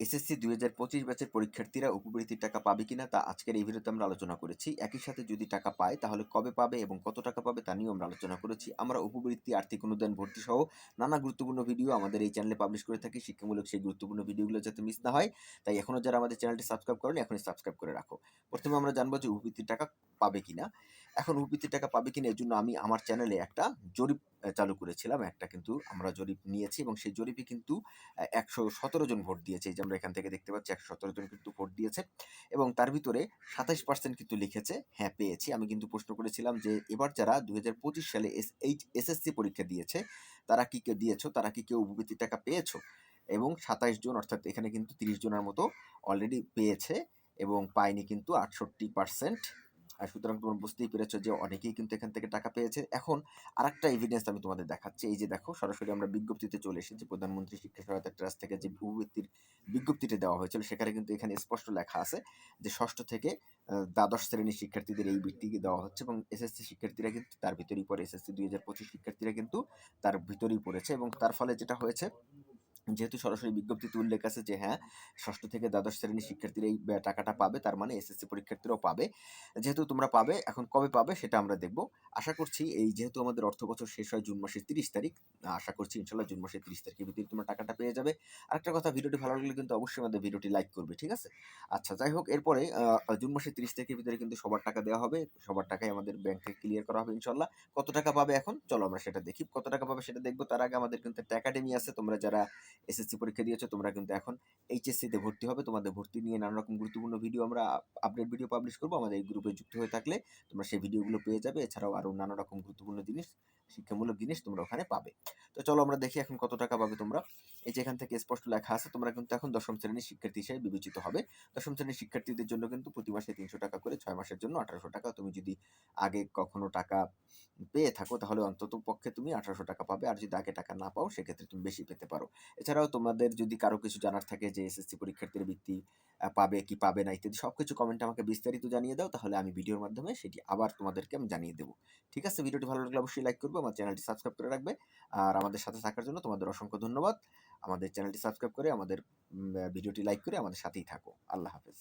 SSC দুই হাজার পঁচিশ ব্যাচের পরীক্ষার্থীরা উপবৃত্তির টাকা পাবে কিনা তা আজকের এই ভিডিওতে আমরা আলোচনা করেছি। একই সাথে যদি টাকা পায়, তাহলে কবে পাবে এবং কত টাকা পাবে তা নিয়েও আমরা আলোচনা করেছি। আমরা উপবৃত্তি, আর্থিক অনুদান, ভর্তি সহ নানা গুরুত্বপূর্ণ ভিডিও আমাদের এই চ্যানেলে পাবলিশ করে থাকি। শিক্ষামূলক সেই গুরুত্বপূর্ণ ভিডিওগুলো যাতে মিস না হয়। তাই এখনও যারা আমাদের চ্যানেলটি সাবস্ক্রাইব করেন, এখনই সাবস্ক্রাইব করে রাখো। প্রথমে আমরা জানব যে উপবৃত্তির টাকা পাবে কিনা। এখন উপবৃত্তির টাকা পাবে কিনা, এর জন্য আমি আমার চ্যানেলে একটা জরিপ চালু করেছিলাম। একটা কিন্তু আমরা জরিপ নিয়েছি এবং সেই জরিপে কিন্তু একশো সতেরো জন ভোট দিয়েছে। যে আমরা এখান থেকে দেখতে পাচ্ছি, একশো সতেরো জন কিন্তু ভোট দিয়েছে এবং তার ভিতরে সাতাইশ পার্সেন্ট কিন্তু লিখেছে হ্যাঁ পেয়েছি। আমি কিন্তু প্রশ্ন করেছিলাম যে, এবার যারা দু হাজার পঁচিশ সালে এস, এইচ এসএসসি পরীক্ষা দিয়েছে, তারা কি কে দিয়েছ? তারা কি কেউ উপবৃত্তির টাকা পেয়েছ? এবং সাতাইশ জন, অর্থাৎ এখানে কিন্তু তিরিশ জনের মতো অলরেডি পেয়েছে এবং পায়নি কিন্তু আটষট্টি পার্সেন্ট সুতরাং তোমরা বুঝতেই পেরেছ যে অনেকেই কিন্তু এখান থেকে টাকা পেয়েছে। এখন আরেকটা এভিডেন্স আমি তোমাদের দেখাচ্ছি। এই যে দেখো, সরাসরি আমরা বিজ্ঞপ্তিতে চলে এসেছি। প্রধানমন্ত্রী শিক্ষা সহায়তা ট্রাস্ট থেকে যে উপবৃত্তির বিজ্ঞপ্তিটা দেওয়া হয়েছিল, সেখানে কিন্তু এখানে স্পষ্ট লেখা আছে যে ষষ্ঠ থেকে দ্বাদশ শ্রেণির শিক্ষার্থীদের এই বৃত্তি দেওয়া হচ্ছে এবং এসএসসি শিক্ষার্থীরা কিন্তু তার ভিতরেই পড়ে। এসএসসি দুই হাজার পঁচিশ শিক্ষার্থীরা কিন্তু তার ভিতরেই পড়েছে এবং তার ফলে যেটা হয়েছে যেহেতু সরাসরি বিজ্ঞপ্তিতে উল্লেখ আছে যে হ্যাঁ ষষ্ঠ থেকে দ্বাদশ শ্রেণির শিক্ষার্থীরা এই টাকাটা পাবে, তার মানে এসএসসি পরীক্ষার্থীরাও পাবে। যেহেতু তোমরা পাবে, এখন কবে পাবে সেটা আমরা দেখব। আশা করছি এই যেহেতু আমাদের অর্থ বছর শেষ হয় জুন মাসের তিরিশ তারিখ, আশা করছি ইনশাল্লাহ জুন মাসের তিরিশ তারিখের ভিতরে তোমরা টাকাটা পেয়ে যাবে। আরেকটা কথা, ভিডিওটি ভালো লাগলে কিন্তু অবশ্যই আমাদের ভিডিওটি লাইক করবে, ঠিক আছে? আচ্ছা যাই হোক, এরপরে জুন মাসের তিরিশ তারিখের ভিতরে কিন্তু সবার টাকা দেওয়া হবে, সবার টাকাই আমাদের ব্যাংক ক্লিয়ার করা হবে ইনশাল্লাহ। কত টাকা পাবে এখন? চলো আমরা সেটা দেখি, কত টাকা পাবে সেটা দেখব। তার আগে আমাদের কিন্তু একটা একাডেমি আছে, তোমরা যারা এসএসসি পরীক্ষা দিয়েছ, তোমরা কিন্তু এখন এইচএসসি তে ভর্তি হবে। তোমাদের ভর্তি নিয়ে নানা রকম গুরুত্বপূর্ণ ভিডিও আমরা আপডেট ভিডিও পাবলিশ করব। আমাদের এই গ্রুপে যুক্ত হয়ে থাকলে তোমরা সেই ভিডিওগুলো পেয়ে যাবে। এছাড়াও আরও নানা রকম গুরুত্বপূর্ণ জিনিস শিক্ষামূলক জিনিস তোমরা ওখানে পাবে। তো চলো আমরা দেখি এখন কত টাকা পাবে তোমরা। এই যে এখান থেকে স্পষ্ট লেখা আছে, তোমরা কিন্তু এখন দশম শ্রেণির শিক্ষার্থী হিসেবে বিবেচিত হবে। দশম শ্রেণির শিক্ষার্থীদের জন্য কিন্তু প্রতি মাসে তিনশো টাকা করে, ছয় মাসের জন্য আঠারোশো টাকা। তুমি যদি আগে কখনো টাকা পেয়ে থাকো, তাহলে অন্তত পক্ষে তুমি আঠারোশো টাকা পাবে। আর যদি আগে টাকা না পাও, সেক্ষেত্রে তুমি বেশি পেতে পারো। এছাড়াও তোমাদের যদি কারও কিছু জানার থাকে যে এসএসসি পরীক্ষার্থীর বৃত্তি পাবে কি পাবে না ইত্যাদি সব কিছু কমেন্ট আমাকে বিস্তারিত জানিয়ে দাও। তাহলে আমি ভিডিওর মাধ্যমে সেটি আবার তোমাদেরকে আমি জানিয়ে দেবো। ঠিক আছে? ভিডিওটি ভালো লাগলে অবশ্যই লাইক করবে। আমার চ্যানেলটি সাবস্ক্রাইব করে রাখবে। আর আমাদের সাথে থাকার জন্য তোমাদের অসংখ্য ধন্যবাদ। আমাদের চ্যানেলটি সাবস্ক্রাইব করে আমাদের ভিডিওটি লাইক করে আমাদের সাথেই থাকো। আল্লাহ হাফেজ।